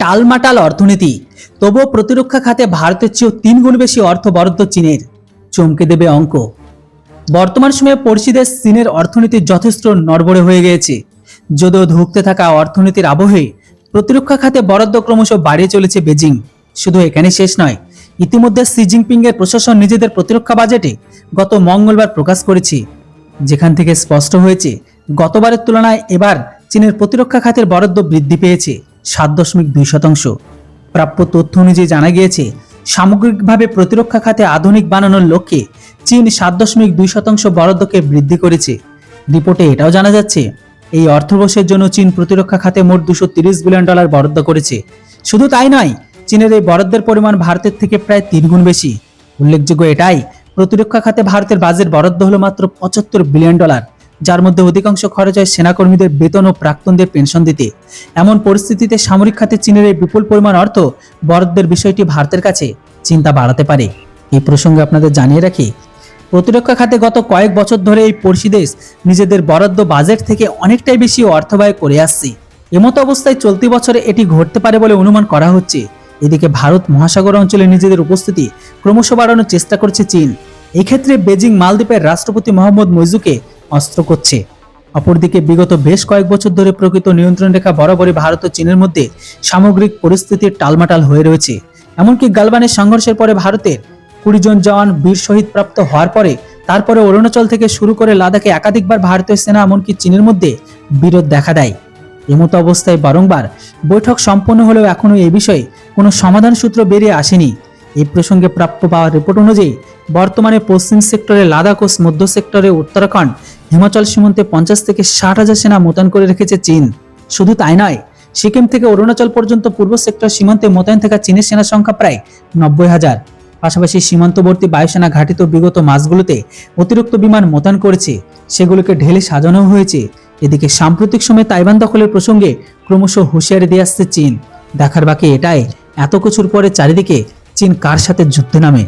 টালমাটাল অর্থনীতি। তবুও প্রতিরক্ষা খাতে ভারতের চেয়েও তিন গুণ বেশি অর্থ বরাদ্দ চীনের। চমকে দেবে অঙ্ক। বর্তমান সময়ে পড়শি দেশ চীনের অর্থনীতি যথেষ্ট নড়বড়ে হয়ে গিয়েছে। যদিও ধুঁকতে থাকা অর্থনীতির আবহে প্রতিরক্ষা খাতে বরাদ্দ ক্রমশ বাড়িয়ে চলেছে বেজিং। শুধু এখানে শেষ নয়, ইতিমধ্যে সি জিনপিং এর প্রশাসন নিজেদের প্রতিরক্ষা বাজেটে গত মঙ্গলবার প্রকাশ করেছে। যেখান থেকে স্পষ্ট হয়েছে, গতবারের তুলনায় এবার চীনের প্রতিরক্ষা খাতের বরাদ্দ বৃদ্ধি পেয়েছে। সাত দশমিক দুই শতাংশ। প্রাপ্য তথ্য অনুযায়ী জানা গিয়েছে, সামগ্রিকভাবে প্রতিরক্ষা খাতে আধুনিক বানানোর লক্ষ্যে চীন সাত দশমিক দুই শতাংশ বরাদ্দকে বৃদ্ধি করেছে। রিপোর্টে এটাও জানা যাচ্ছে, এই অর্থবর্ষের জন্য চীন প্রতিরক্ষা খাতে মোট দুশো তিরিশ বিলিয়ন ডলার বরাদ্দ করেছে। শুধু তাই নয়, চীনের এই বরাদ্দের পরিমাণ ভারতের থেকে প্রায় তিন গুণ বেশি। উল্লেখযোগ্য এটাই, প্রতিরক্ষা খাতে ভারতের বাজেট বরাদ্দ হলো মাত্র পঁচাত্তর বিলিয়ন ডলার। যার মধ্যে অধিকাংশ খরচ হয় সেনাকর্মীদের বেতন ও প্রাক্তনদের পেনশন দিতে। এমন পরিস্থিতিতে সামরিক খাতে চীনের এই বিপুল পরিমাণ অর্থ বরাদ্দের বিষয়টি ভারতের কাছে চিন্তা বাড়াতে পারে। এই প্রসঙ্গে আপনাদের জানিয়ে রাখি, প্রতিরক্ষা খাতে গত কয়েক বছর ধরে এই পড়শি দেশ নিজেদের বরাদ্দ বাজেট থেকে অনেকটাই বেশি অর্থ ব্যয় করে আসছে। এমতো অবস্থায় চলতি বছরে এটি ঘটতে পারে বলে অনুমান করা হচ্ছে। এদিকে ভারত মহাসাগর অঞ্চলে নিজেদের উপস্থিতি ক্রমশ বাড়ানোর চেষ্টা করছে চীন। এক্ষেত্রে বেজিং মালদ্বীপের রাষ্ট্রপতি মোহাম্মদ মইজুকে অস্ত্র করছে। অপরদিকে বিগত বেশ কয়েক বছর ধরে প্রকৃত নিয়ন্ত্রণ রেখা বরাবরই ভারত ও চীনের মধ্যে সামগ্রিক পরিস্থিতির টালমাটাল হয়ে রয়েছে। এমনকি গালবানের সংঘর্ষের পরে ভারতের কুড়ি জন জওয়ান বীর শহীদ প্রাপ্ত হওয়ার পরে তারপরে অরুণাচল থেকে শুরু করে লাদাখে একাধিকবার ভারতীয় সেনা এমনকি চীনের মধ্যে বিরোধ দেখা দেয়। এমতো অবস্থায় বারংবার বৈঠক সম্পন্ন হলেও এখনও এ বিষয়ে কোনো সমাধান সূত্র বেরিয়ে আসেনি। এই প্রসঙ্গে প্রাপ্য পাওয়া রিপোর্ট অনুযায়ী, বর্তমানে পশ্চিম সেক্টরে লাদাখ ও মধ্য সেক্টরে উত্তরাখণ্ড, হিমাচল সীমান্তে পঞ্চাশ থেকে ষাট হাজার সেনা মোতায়েন করে রেখেছে চীন। শুধু তাই নয়, সিকিম থেকে অরুণাচল পর্যন্ত পূর্ব সেক্টর সীমান্তে মোতায়েন থাকা চীনের সেনা সংখ্যা প্রায় নব্বই হাজার। পাশাপাশি সীমান্তবর্তী বায়ুসেনা ঘাটিত বিগত মাসগুলোতে অতিরিক্ত বিমান মোতায়েন করেছে, সেগুলোকে ঢেলে সাজানো হয়েছে। এদিকে সাম্প্রতিক সময়ে তাইবান দখলের প্রসঙ্গে ক্রমশ হুঁশিয়ারি দিয়ে আসছে চীন। দেখার বাকি এটাই, এত কিছুর পরে চারিদিকে চীন কার সাথে যুদ্ধে নামে?